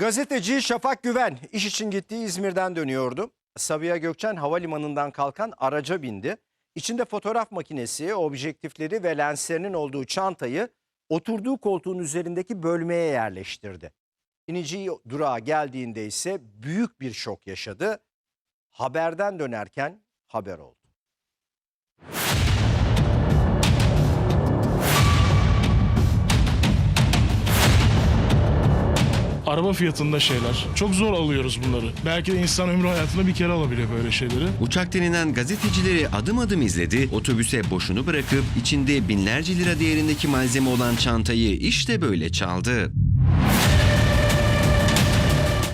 Gazeteci Şafak Güven iş için gittiği İzmir'den dönüyordu. Sabiha Gökçen havalimanından kalkan araca bindi. İçinde fotoğraf makinesi, objektifleri ve lenslerinin olduğu çantayı oturduğu koltuğun üzerindeki bölmeye yerleştirdi. İniciği durağa geldiğinde ise büyük bir şok yaşadı. Haberden dönerken haber oldu. Araba fiyatında şeyler. Çok zor alıyoruz bunları. Belki de insan ömrü hayatında bir kere alabiliyor böyle şeyleri. Uçak denilen gazetecileri adım adım izledi, otobüse boşunu bırakıp içinde binlerce lira değerindeki malzeme olan çantayı işte böyle çaldı.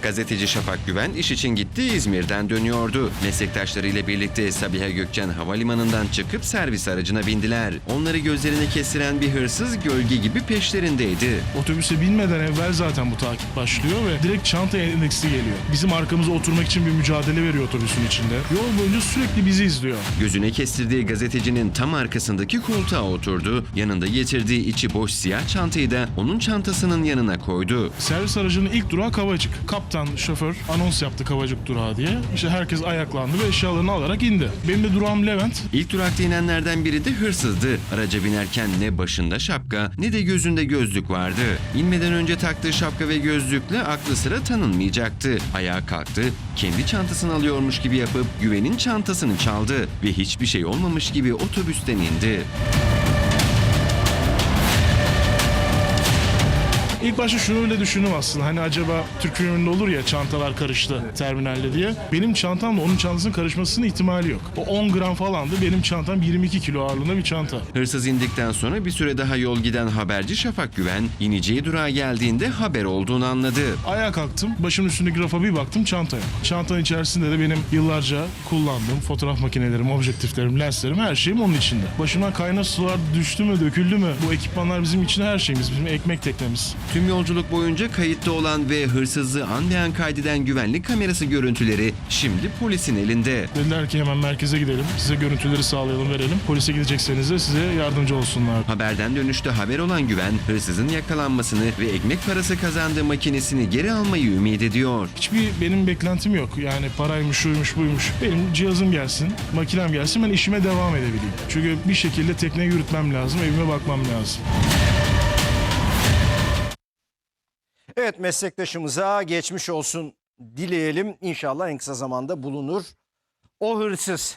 Gazeteci Şafak Güven iş için gitti İzmir'den dönüyordu. Meslektaşlarıyla birlikte Sabiha Gökçen havalimanından çıkıp servis aracına bindiler. Onları gözlerine kestiren bir hırsız gölge gibi peşlerindeydi. Otobüse binmeden evvel zaten bu takip başlıyor ve direkt çanta endeksli geliyor. Bizim arkamıza oturmak için bir mücadele veriyor otobüsün içinde. Yol boyunca sürekli bizi izliyor. Gözüne kestirdiği gazetecinin tam arkasındaki koltuğa oturdu. Yanında getirdiği içi boş siyah çantayı da onun çantasının yanına koydu. Servis aracının ilk durağı Kavacık. Kaptan, şoför anons yaptı Kavacık durağı diye. İşte herkes ayaklandı ve eşyalarını alarak indi. Benim de durağım Levent. İlk durakta inenlerden biri de hırsızdı. Araca binerken ne başında şapka ne de gözünde gözlük vardı. İnmeden önce taktığı şapka ve gözlükle aklı sıra tanınmayacaktı. Ayağa kalktı, kendi çantasını alıyormuş gibi yapıp güvenin çantasını çaldı ve hiçbir şey olmamış gibi otobüsten indi. İlk başta şunu öyle düşündüm aslında. Hani acaba Türk filminde olur ya çantalar karıştı terminalde diye. Benim çantamla onun çantasının karışmasının ihtimali yok. O 10 gram falandı. Benim çantam 22 kilo ağırlığında bir çanta. Hırsız indikten sonra bir süre daha yol giden haberci Şafak Güven, ineceği durağa geldiğinde haber olduğunu anladı. Ayağa kalktım. Başımın üstündeki rafa bir baktım çantaya. Çantanın içerisinde de benim yıllarca kullandığım fotoğraf makinelerim, objektiflerim, lenslerim her şeyim onun içinde. Başımdan kaynar sular düştü mü, döküldü mü? Bu ekipmanlar bizim için her şeyimiz, bizim ekmek teknemiz. Tüm yolculuk boyunca kayıtta olan ve hırsızı an be an kaydeden güvenlik kamerası görüntüleri şimdi polisin elinde. Dediler ki hemen merkeze gidelim, size görüntüleri sağlayalım, verelim. Polise gidecekseniz de size yardımcı olsunlar. Haberden dönüşte haber olan Güven, hırsızın yakalanmasını ve ekmek parası kazandığı makinesini geri almayı ümit ediyor. Hiçbir benim beklentim yok. Yani paraymış, şuymuş, buymuş. Benim cihazım gelsin, makinem gelsin, ben işime devam edebileyim. Çünkü bir şekilde tekne yürütmem lazım, evime bakmam lazım. Evet meslektaşımıza geçmiş olsun dileyelim. İnşallah en kısa zamanda bulunur o hırsız.